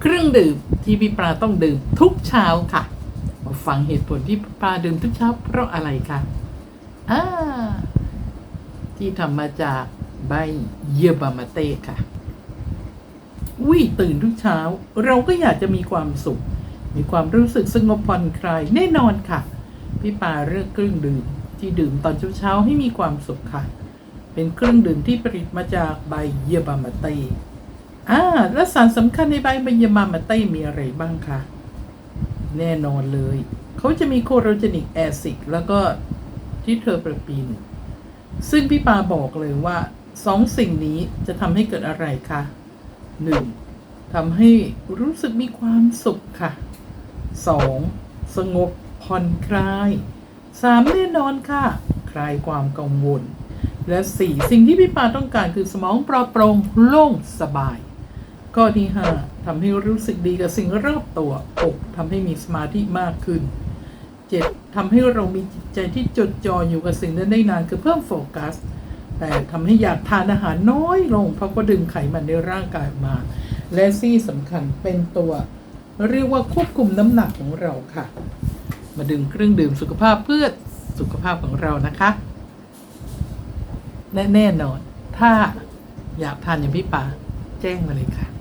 เครื่องดื่มที่พี่ปลาต้องดื่มทุกเช้าค่ะ มาฟังเหตุผลที่ปลาดื่มทุกเช้าเพราะอะไรคะอ่าที่ทำมาจากใบเยบามาเต้ค่ะอุ้ยตื่นทุกเช้า เราก็อยากจะมีความสุข มีความรู้สึกสงบผ่อนคลายแน่นอนค่ะ พี่ปาเลือกเครื่องดื่มที่ดื่มตอนเช้าๆให้มีความสุขค่ะ เป็นเครื่องดื่มที่ผลิตมาจากใบเยยบามาเต้ อ่าและสารสำคัญในใบเยยบามาเต้มีอะไรบ้างคะ แน่นอนเลย เขาจะมีโคโรเจนิกแอซิดแล้วก็ที่เทอร์เปปีนซึ่งพี่ปาบอกเลยว่าสองสิ่งนี้จะทำให้เกิดอะไรคะหนึ่งทำให้รู้สึกมีความสุขค่ะสองสงบผ่อนคลายสามแน่นอนค่ะ คลายความกังวล และสี่สิ่งที่พี่ปาต้องการคือสมองปลอดโปร่งโล่งสบาย ข้อที่ห้าทำให้รู้สึกดีกับสิ่งรอบตัวหกทำให้มีสมาธิมากขึ้นเจ็ดทำให้เรามีจิตใจที่จดจ่ออยู่กับสิ่งนั้นได้นานคือเพิ่มโฟกัส แต่ทำให้อยากทานอาหารน้อยลง เพราะก็ดึงไขมันในร่างกายออกมา และที่สำคัญเป็นตัว เรียกว่าควบคุมน้ำหนักของเราค่ะ มาดื่มเครื่องดื่มสุขภาพเพื่อสุขภาพของเรานะคะและแน่นอน ถ้าอยากทานอย่างพี่ปาแจ้งมาเลยค่ะ